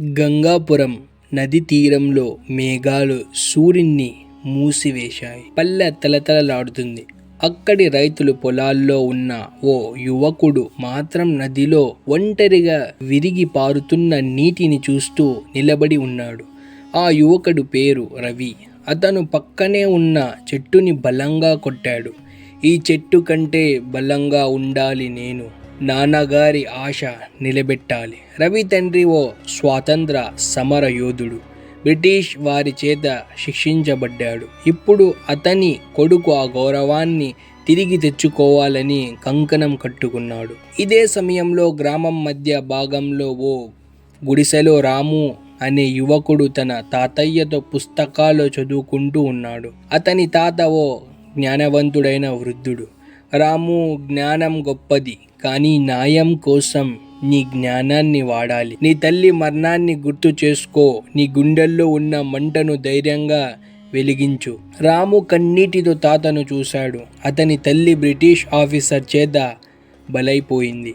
గంగాపురం నది తీరంలో మేఘాలు సూర్యున్ని మూసివేశాయి. పల్లె తలతలలాడుతుంది. అక్కడి రైతులు పొలాల్లో ఉన్న ఓ యువకుడు మాత్రం నదిలో ఒంటరిగా విరిగి పారుతున్న నీటిని చూస్తూ నిలబడి ఉన్నాడు. ఆ యువకుడు పేరు రవి. అతను పక్కనే ఉన్న చెట్టుని బలంగా కొట్టాడు. ఈ చెట్టు కంటే బలంగా ఉండాలి నేను. నాన్నగారి ఆశ నిలబెట్టాలి. రవి తండ్రి ఓ స్వాతంత్ర సమర యోధుడు. బ్రిటిష్ వారి చేత శిక్షించబడ్డాడు. ఇప్పుడు అతని కొడుకు ఆ గౌరవాన్ని తిరిగి తెచ్చుకోవాలని కంకణం కట్టుకున్నాడు. ఇదే సమయంలో గ్రామం మధ్య భాగంలో ఓ గుడిసెలో రాము అనే యువకుడు తన తాతయ్యతో పుస్తకాలు చదువుకుంటూ ఉన్నాడు. అతని తాత ఓ జ్ఞానవంతుడైన వృద్ధుడు. రాము జ్ఞానం గొప్పది కానీ న్యాయం కోసం నీ జ్ఞానాన్ని వాడాలి. నీ తల్లి మరణాన్ని గుర్తు చేసుకో నీ గుండెల్లో ఉన్న మంటను ధైర్యంగా వెలిగించు. రాము కన్నీటితో తాతను చూశాడు. అతని తల్లి బ్రిటిష్ ఆఫీసర్ చేత బలైపోయింది.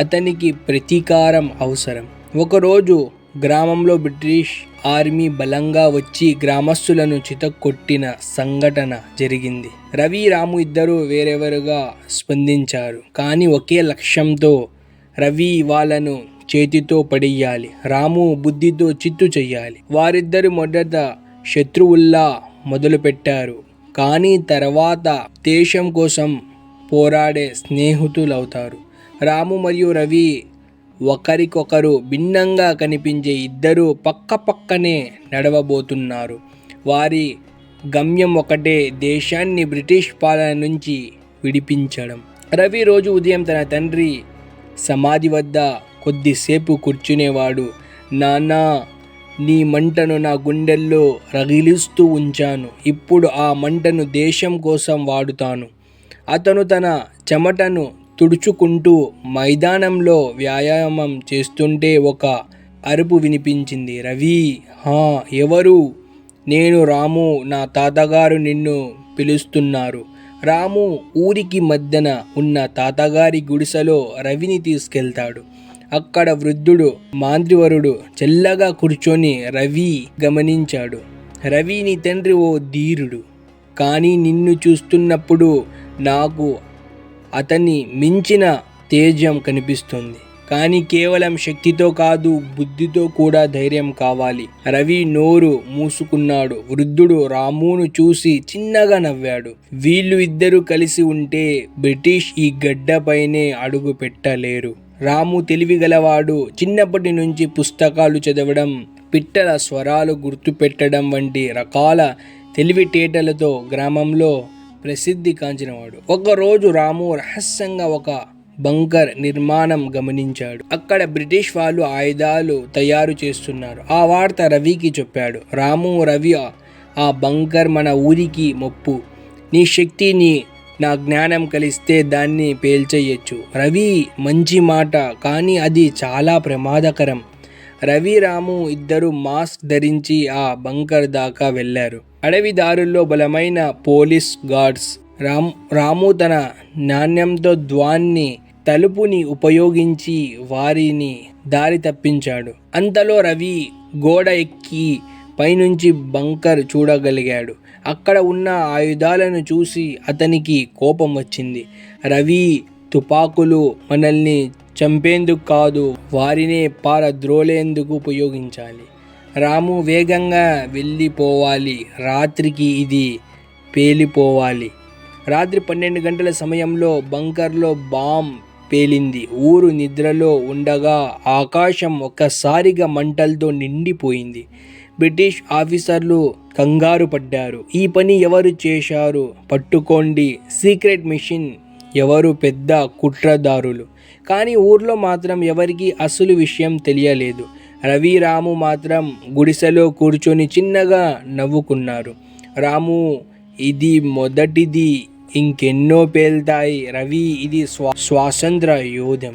అతనికి ప్రతీకారం అవసరం. ఒకరోజు గ్రామంలో బ్రిటిష్ ఆర్మీ బలంగా వచ్చి గ్రామస్తులను చితక్కొట్టిన సంఘటన జరిగింది. రవి రాము ఇద్దరూ వేరెవరుగా స్పందించారు. కానీ ఒకే లక్ష్యంతో రవి వాళ్ళను చేతితో పడేయాలి. రాము బుద్ధితో చిత్తు చెయ్యాలి వారిద్దరు మొదట శత్రువుల్లా మొదలుపెట్టారు. కానీ తర్వాత దేశం కోసం పోరాడే స్నేహితులవుతారు. రాము మరియు రవి ఒకరికొకరు భిన్నంగా కనిపించే ఇద్దరు పక్క పక్కనే నడవబోతున్నారు. వారి గమ్యం ఒకటే దేశాన్ని బ్రిటిష్ పాలన నుంచి విడిపించడం. రవి రోజు ఉదయం తన తండ్రి సమాధి వద్ద కొద్దిసేపు కూర్చునేవాడు. నానా నీ మంటను నా గుండెల్లో రగిలిస్తూ ఉంచాను. ఇప్పుడు ఆ మంటను దేశం కోసం వాడుతాను. అతను తన చెమటను తుడుచుకుంటూ మైదానంలో వ్యాయామం చేస్తుంటే ఒక అరుపు వినిపించింది. రవి హా ఎవరు? నేను రాము నా తాతగారు నిన్ను పిలుస్తున్నారు. రాము ఊరికి మధ్యన ఉన్న తాతగారి గుడిసెలో రవిని తీసుకెళ్తాడు. అక్కడ వృద్ధుడు మాంత్రివరుడు చెల్లగా కూర్చొని రవి గమనించాడు. రవి నీ తండ్రి ఓ ధీరుడు. కానీ నిన్ను చూస్తున్నప్పుడు నాకు అతన్ని మించిన తేజం కనిపిస్తుంది. కానీ కేవలం శక్తితో కాదు బుద్ధితో కూడా ధైర్యం కావాలి. రవి నోరు మూసుకున్నాడు. వృద్ధుడు రామును చూసి చిన్నగా నవ్వాడు. వీళ్ళు ఇద్దరు కలిసి ఉంటే బ్రిటిష్ ఈ గడ్డపైనే అడుగు పెట్టలేరు. రాము తెలివిగలవాడు. చిన్నప్పటి నుంచి పుస్తకాలు చదవడం పిట్టల స్వరాలు గుర్తుపెట్టడం వంటి రకాల తెలివితేటలతో గ్రామంలో ప్రసిద్ధి కాంచినవాడు. ఒకరోజు రాము రహస్యంగా ఒక బంకర్ నిర్మాణం గమనించాడు. అక్కడ బ్రిటిష్ వాళ్ళు ఆయుధాలు తయారు చేస్తున్నారు. ఆ వార్త రవికి చెప్పాడు. రాము రవి ఆ బంకర్ మన ఊరికి మొప్పు. నీ శక్తిని నా జ్ఞానం కలిస్తే దాన్ని పేల్చేయచ్చు. రవి మంచి మాట కానీ అది చాలా ప్రమాదకరం. రవి రాము ఇద్దరు మాస్క్ ధరించి ఆ బంకర్ దాకా వెళ్ళారు. అడవి దారుల్లో బలమైన పోలీస్ గార్డ్స్ రామ్ రాము తన నాణ్యంతో ద్వాన్ని తలుపుని ఉపయోగించి వారిని దారి తప్పించాడు. అంతలో రవి గోడ ఎక్కి పైనుంచి బంకర్ చూడగలిగాడు. అక్కడ ఉన్న ఆయుధాలను చూసి అతనికి కోపం వచ్చింది. రవి తుపాకులు మనల్ని చంపేందుకు కాదు వారినే పారద్రోలేందుకు ఉపయోగించాలి. రాము వేగంగా వెళ్ళిపోవాలి. రాత్రికి ఇది పేలిపోవాలి. రాత్రి పన్నెండు గంటల సమయంలో బంకర్లో బాంబ్ పేలింది. ఊరు నిద్రలో ఉండగా ఆకాశం ఒక్కసారిగా మంటలతో నిండిపోయింది. బ్రిటిష్ ఆఫీసర్లు కంగారు పడ్డారు. ఈ పని ఎవరు చేశారు? పట్టుకోండి. సీక్రెట్ మిషన్ ఎవరు? పెద్ద కుట్రదారులు. కానీ ఊర్లో మాత్రం ఎవరికి అసలు విషయం తెలియలేదు. రవి రాము మాత్రం గుడిసెలో కూర్చొని చిన్నగా నవ్వుకున్నారు. రాము ఇది మొదటిది ఇంకెన్నో పేల్తాయి. రవి ఇది స్వా స్వాతంత్ర యోధం.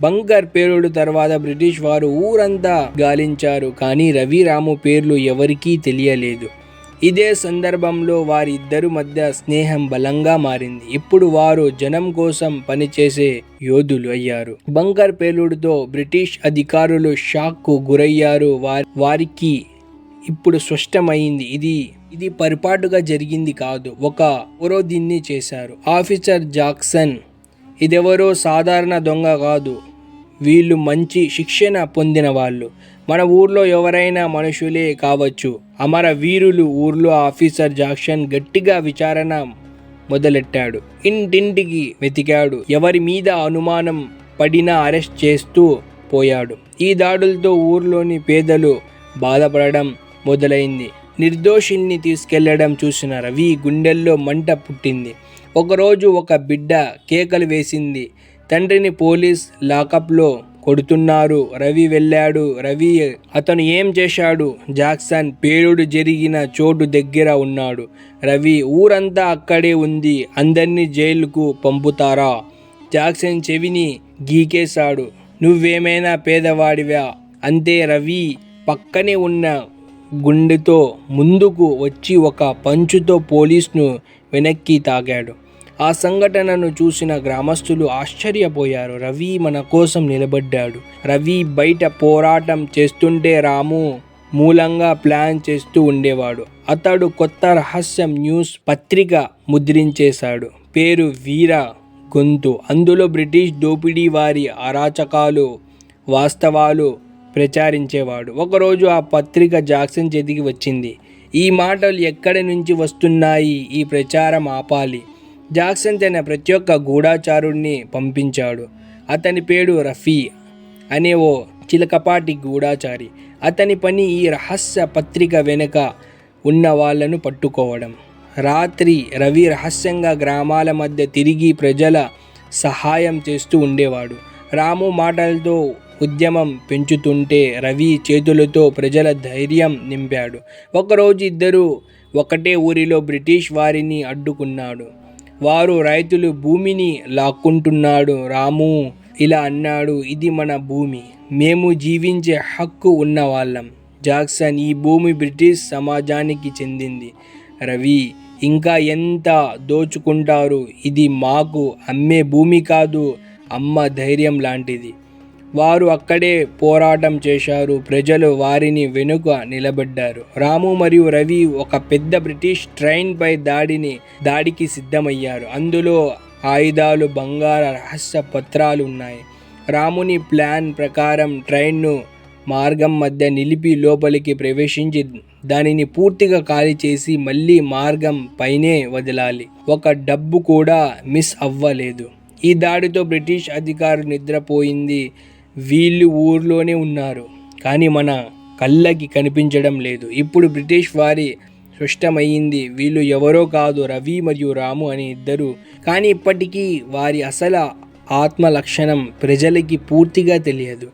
బంకర్ పేరుడు తర్వాత బ్రిటిష్ వారు ఊరంతా గాలించారు. కానీ రవి రాము పేర్లు ఎవరికీ తెలియలేదు. ఇదే సందర్భంలో వారిద్దరు మధ్య స్నేహం బలంగా మారింది. ఇప్పుడు వారు జనం కోసం పనిచేసే యోధులు అయ్యారు. బంకర్ పేలుడుతో బ్రిటిష్ అధికారులు షాక్కు గురయ్యారు. వారి వారికి ఇప్పుడు స్పష్టమైంది ఇది ఇది పొరపాటుగా జరిగింది కాదు. ఒక ఎవరో దీన్ని చేశారు. ఆఫీసర్ జాక్సన్ ఇదెవరో సాధారణ దొంగ కాదు. వీళ్ళు మంచి శిక్షణ పొందిన వాళ్ళు. మన ఊర్లో ఎవరైనా మనుషులే కావచ్చు. అమర వీరులు ఊర్లో ఆఫీసర్ జాక్షన్ గట్టిగా విచారణ మొదలెట్టాడు. ఇంటింటికి వెతికాడు. ఎవరి మీద అనుమానం పడినా అరెస్ట్ చేస్తూ పోయాడు. ఈ దాడులతో ఊర్లోని పేదలు బాధపడడం మొదలైంది. నిర్దోషుల్ని తీసుకెళ్ళడం చూసిన రవి గుండెల్లో మంట పుట్టింది. ఒకరోజు ఒక బిడ్డ కేకలు వేసింది. తండ్రిని పోలీస్ లాకప్లో కొడుతున్నారు. రవి వెళ్ళాడు. రవి అతను ఏం చేశాడు? జాక్సన్ పేలుడు జరిగిన చోటు దగ్గర ఉన్నాడు. రవి ఊరంతా అక్కడే ఉంది. అందరినీ జైలుకు పంపుతారా? జాక్సన్ చెవిని గీకేశాడు. నువ్వేమైనా పేదవాడివా? అంతే రవి పక్కనే ఉన్న గుండెతో ముందుకు వచ్చి ఒక పంచుతో పోలీస్ను వెనక్కి తాగాడు. ఆ సంఘటనను చూసిన గ్రామస్తులు ఆశ్చర్యపోయారు. రవి మన కోసం నిలబడ్డాడు. రవి బయట పోరాటం చేస్తుంటే రాము మూలంగా ప్లాన్ చేస్తూ ఉండేవాడు. అతడు కొత్త రహస్యం న్యూస్ పత్రిక ముద్రించేశాడు. పేరు వీర గొంతు. అందులో బ్రిటిష్ దోపిడీ వారి అరాచకాలు వాస్తవాలు ప్రచారించేవాడు. ఒకరోజు ఆ పత్రిక జాక్సన్ చేతికి వచ్చింది. ఈ మాటలు ఎక్కడి నుంచి వస్తున్నాయి? ఈ ప్రచారం ఆపాలి. జాక్సన్ తన ప్రతి ఒక్క గూఢాచారుణ్ణి పంపించాడు. అతని పేరు రఫీ అనే ఓ చిలకపాటి గూఢాచారి. అతని పని ఈ రహస్య పత్రిక వెనుక ఉన్న వాళ్ళను పట్టుకోవడం. రాత్రి రవి రహస్యంగా గ్రామాల మధ్య తిరిగి ప్రజల సహాయం చేస్తూ ఉండేవాడు. రాము మాటలతో ఉద్యమం పెంచుతుంటే రవి చేతులతో ప్రజల ధైర్యం నింపాడు. ఒకరోజు ఇద్దరు ఒకటే ఊరిలో బ్రిటిష్ వారిని అడ్డుకున్నాడు. వారు రైతులు భూమిని లాక్కుంటున్నాడు. రాము ఇలా అన్నాడు ఇది మన భూమి. మేము జీవించే హక్కు ఉన్న వాళ్ళం. జాక్సన్ ఈ భూమి బ్రిటిష్ సమాజానికి చెందింది. రవి ఇంకా ఎంత దోచుకుంటారు? ఇది మాకు అమ్మే భూమి కాదు అమ్మ ధైర్యం లాంటిది. వారు అక్కడే పోరాటం చేశారు. ప్రజలు వారిని వెనుక నిలబడ్డారు. రాము మరియు రవి ఒక పెద్ద బ్రిటిష్ ట్రైన్పై దాడిని దాడికి సిద్ధమయ్యారు. అందులో ఆయుధాలు బంగార రహస్య పత్రాలు ఉన్నాయి. రాముని ప్లాన్ ప్రకారం ట్రైన్ను మార్గం మధ్య నిలిపి లోపలికి ప్రవేశించి దానిని పూర్తిగా ఖాళీ చేసి మళ్ళీ మార్గం పైనే వదలాలి. ఒక డబ్బు కూడా మిస్ అవ్వలేదు. ఈ దాడితో బ్రిటిష్ అధికారులు నిద్రపోయింది. వీళ్ళు ఊర్లోనే ఉన్నారు కానీ మన కళ్ళకి కనిపించడం లేదు. ఇప్పుడు బ్రిటిష్ వారి స్పష్టమైంది వీళ్ళు ఎవరో కాదు రవి మరియు రాము అని ఇద్దరు. కానీ ఇప్పటికీ వారి అసలు ఆత్మ లక్షణం ప్రజలకి పూర్తిగా తెలియదు.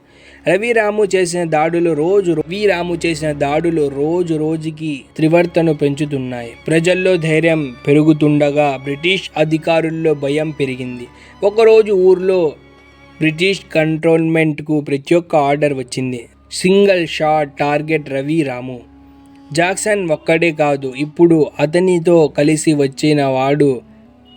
రవి రాము చేసిన దాడులు రోజు రవి రాము చేసిన దాడులు రోజు రోజుకి త్రివర్తను పెంచుతున్నాయి. ప్రజల్లో ధైర్యం పెరుగుతుండగా బ్రిటిష్ అధికారుల్లో భయం పెరిగింది. ఒకరోజు ఊర్లో బ్రిటిష్ కంట్రోల్మెంట్కు ప్రతి ఒక్క ఆర్డర్ వచ్చింది. Single shot target Ravi Ramu. Jackson ఒక్కడే కాదు ఇప్పుడు అతనితో కలిసి వచ్చిన వాడు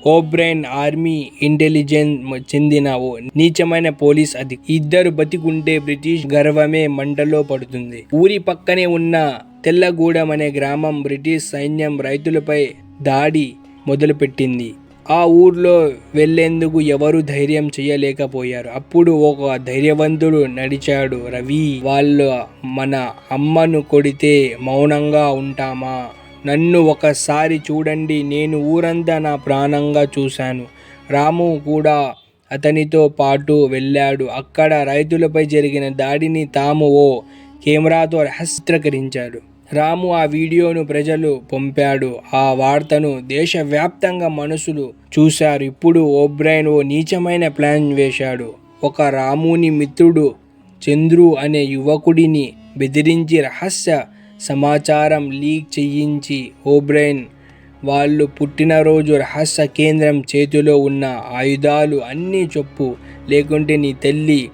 ఓబ్రైన్ ఆర్మీ ఇంటెలిజెన్స్ చెందిన ఓ నీచమైన పోలీస్ అది ఇద్దరు బతికుంటే బ్రిటిష్ గర్వమే మంటలో పడుతుంది. ఊరి పక్కనే ఉన్న తెల్లగూడెం అనే గ్రామం బ్రిటిష్ సైన్యం రైతులపై దాడి మొదలుపెట్టింది. ఆ ఊర్లో వెళ్ళేందుకు ఎవరు ధైర్యం చేయలేకపోయారు. అప్పుడు ఒక ధైర్యవంతుడు నడిచాడు. రవి వాళ్ళు మన అమ్మను కొడితే మౌనంగా ఉంటామా? నన్ను ఒకసారి చూడండి. నేను ఊరంతా నా ప్రాణంగా చూశాను. రాము కూడా అతనితో పాటు వెళ్ళాడు. అక్కడ రైతులపై జరిగిన దాడిని తాము ఓ కెమెరాతో రహస్యకరించాడు రాము ఆ వీడియోను ప్రజలు పంపాడు. ఆ వార్తను దేశవ్యాప్తంగా మనసులు చూశారు. ఇప్పుడు ఓబ్రైన్ ఓ నీచమైన ప్లాన్ వేశాడు. ఒక రాముని మిత్రుడు చంద్రు అనే యువకుడిని బెదిరించి రహస్య సమాచారం లీక్ చేయించి ఓబ్రైన్ వాళ్ళు పుట్టినరోజు రహస్య కేంద్రం చేతిలో ఉన్న ఆయుధాలు అన్నీ చొప్పు లేకుంటే నీ తల్లి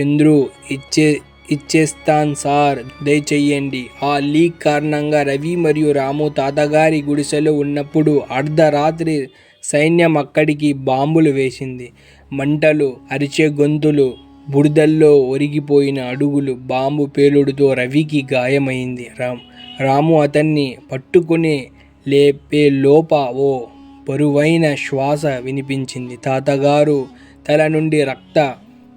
చంద్రు ఇచ్చే ఇచ్చేస్తాన్ సార్. దయచెయ్యండి ఆ లీక్ కారణంగా రవి మరియు రాము తాతగారి గుడిసెలో ఉన్నప్పుడు అర్ధరాత్రి సైన్యం అక్కడికి బాంబులు వేసింది. మంటలు అరిచే గొంతులు బురదల్లో ఒరిగిపోయిన అడుగులు బాంబు పేలుడుతో రవికి గాయమైంది. రామ్ రాము అతన్ని పట్టుకుని లేపే లోప ఓ బరువైన శ్వాస వినిపించింది. తాతగారు తల నుండి రక్త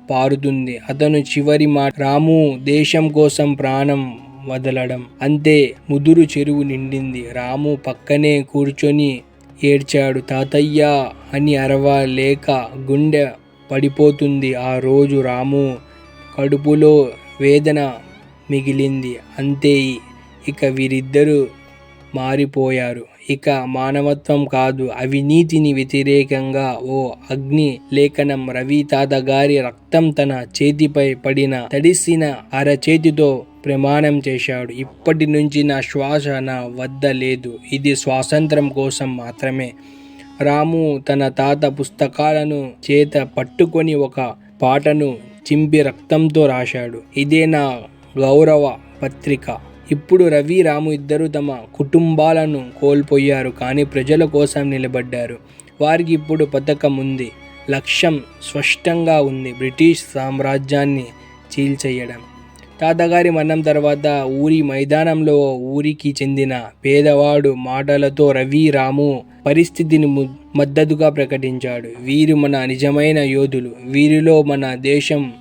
పారుతుంది. అతను చివరి మాట రాము దేశం కోసం ప్రాణం వదలడం. అంతే ముదురు చెరువు నిండింది. రాము పక్కనే కూర్చొని ఏడ్చాడు. తాతయ్య అని అరవలేక గుండె పడిపోతుంది. ఆ రోజు రాము కడుపులో వేదన మిగిలింది. అంతే ఇక వీరిద్దరూ మారిపోయారు. ఇక మానవత్వం కాదు అవినీతిని వ్యతిరేకంగా ఓ అగ్ని లేఖనం రవి తాత గారి రక్తం తన చేతిపై పడిన తడిసిన అరచేతితో ప్రమాణం చేశాడు. ఇప్పటి నుంచి నా శ్వాస నా వద్ద లేదు. ఇది స్వాతంత్రం కోసం మాత్రమే. రాము తన తాత పుస్తకాలను చేత పట్టుకొని ఒక పాటను చింపి రక్తంతో రాశాడు. ఇదే నా గౌరవ పత్రిక. ఇప్పుడు రవి రాము ఇద్దరు తమ కుటుంబాలను కోల్పోయారు కానీ ప్రజల కోసం నిలబడ్డారు. వారికి ఇప్పుడు పథకం ఉంది. లక్ష్యం స్పష్టంగా ఉంది. బ్రిటిష్ సామ్రాజ్యాన్ని చీల్చేయడం. తాతగారి మరణం తర్వాత ఊరి మైదానంలో ఊరికి చెందిన పేదవాడు మాటలతో రవి రాము పరిస్థితిని మద్దతుగా ప్రకటించాడు. వీరు మన నిజమైన యోధులు. వీరిలో మన దేశం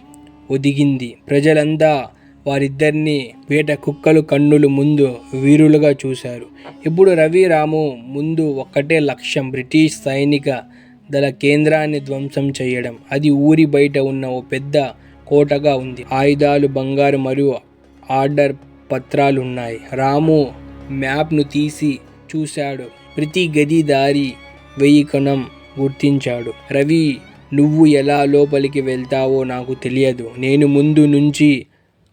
ఒదిగింది. ప్రజలంతా వారిద్దరిని వేట కుక్కలు కన్నులు ముందు వీరులుగా చూశారు. ఇప్పుడు రవి రాము ముందు ఒక్కటే లక్ష్యం బ్రిటిష్ సైనిక దళ కేంద్రాన్ని ధ్వంసం చేయడం. అది ఊరి బయట ఉన్న ఓ పెద్ద కోటగా ఉంది. ఆయుధాలు బంగారు మరియు ఆర్డర్ పత్రాలు ఉన్నాయి రాము మ్యాప్ను తీసి చూశాడు. ప్రతి గది దారి వెయ్యి కణం గుర్తించాడు. రవి నువ్వు ఎలా లోపలికి వెళ్తావో నాకు తెలియదు. నేను ముందు నుంచి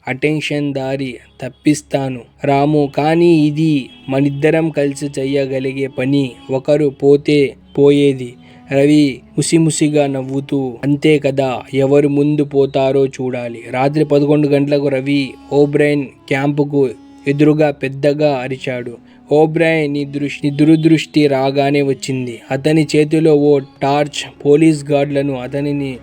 అటెన్షన్ దారి తప్పిస్తాను. రాము కానీ ఇది మనిద్దరం కలిసి చెయ్యగలిగే పని. ఒకరు పోతే పోయేది. రవి ముసిముసిగా నవ్వుతూ అంతే కదా ఎవరు ముందు పోతారో చూడాలి. రాత్రి పదకొండు గంటలకు రవి ఓబ్రైన్ క్యాంపుకు ఎదురుగా పెద్దగా అరిచాడు. ఓబ్రాయన్ నీ దృష్టి దురదృష్టి రాగానే వచ్చింది. అతని చేతిలో ఓ టార్చ్ పోలీస్ గార్డులను అతనిని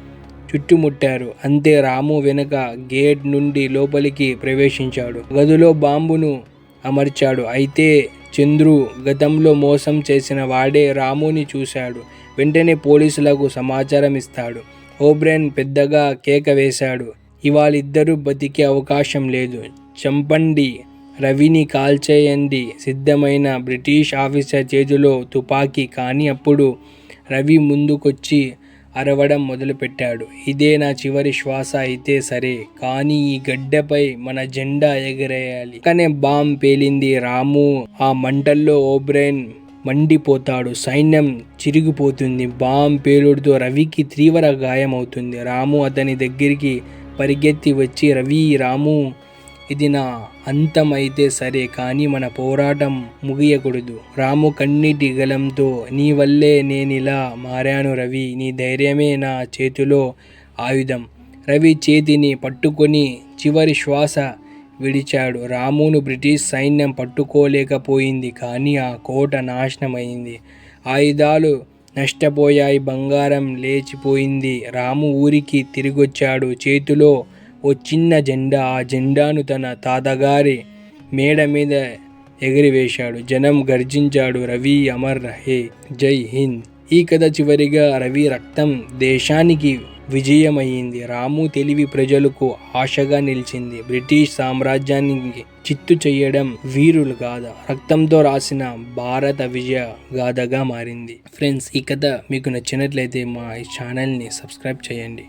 చుట్టుముట్టారు. అంతే రాము వెనక గేట్ నుండి లోపలికి ప్రవేశించాడు. గదిలో బాంబును అమర్చాడు. అయితే చంద్రు గతంలో మోసం చేసిన వాడే రాముని చూశాడు. వెంటనే పోలీసులకు సమాచారం ఇస్తాడు. ఓబ్రెన్ పెద్దగా కేక వేశాడు. ఇవాళిద్దరూ బతికే అవకాశం లేదు. చంపండి. రవిని కాల్చేయండి. సిద్ధమైన బ్రిటిష్ ఆఫీసర్ చేతిలో తుపాకీ. కానీ అప్పుడు రవి ముందుకొచ్చి అరవడం మొదలుపెట్టాడు. ఇదే నా చివరి శ్వాస అయితే సరే కానీ ఈ గడ్డపై మన జెండా ఎగరేయాలి. కానీ బాంబ్ పేలింది రాము. ఆ మంటల్లో ఓబ్రైన్ మండిపోతాడు. సైన్యం చిరిగిపోతుంది. బాంబ్ పేలుడుతో రవికి తీవ్ర గాయమవుతుంది. రాము అతని దగ్గరికి పరిగెత్తి వచ్చి రవి రాము ఇది నా అంతం అయితే సరే కానీ మన పోరాటం ముగియకూడదు. రాము కన్నీటి గలంతో నీ వల్లే నేనిలా మారాను రవి. నీ ధైర్యమే నా చేతిలో ఆయుధం. రవి చేతిని పట్టుకొని చివరి శ్వాస విడిచాడు. రామును బ్రిటిష్ సైన్యం పట్టుకోలేకపోయింది కానీ ఆ కోట నాశనమైంది. ఆయుధాలు నష్టపోయాయి బంగారం లేచిపోయింది. రాము ఊరికి తిరిగొచ్చాడు. చేతిలో ఓ చిన్న జెండా ఆ జెండాను తన తాతగారి మేడ మీద ఎగిరివేశాడు. జనం గర్జించాడు రవి అమర్ రహే జై హింద్. ఈ కథ చివరిగా రవి రక్తం దేశానికి విజయమయ్యింది. రాము తెలివి ప్రజలకు ఆశగా నిలిచింది. బ్రిటిష్ సామ్రాజ్యానికి చిత్తు చేయడం వీరులు గాథ రక్తంతో రాసిన భారత విజయ గాథగా మారింది. ఫ్రెండ్స్ ఈ కథ మీకు నచ్చినట్లయితే మా ఛానల్ని సబ్స్క్రైబ్ చేయండి.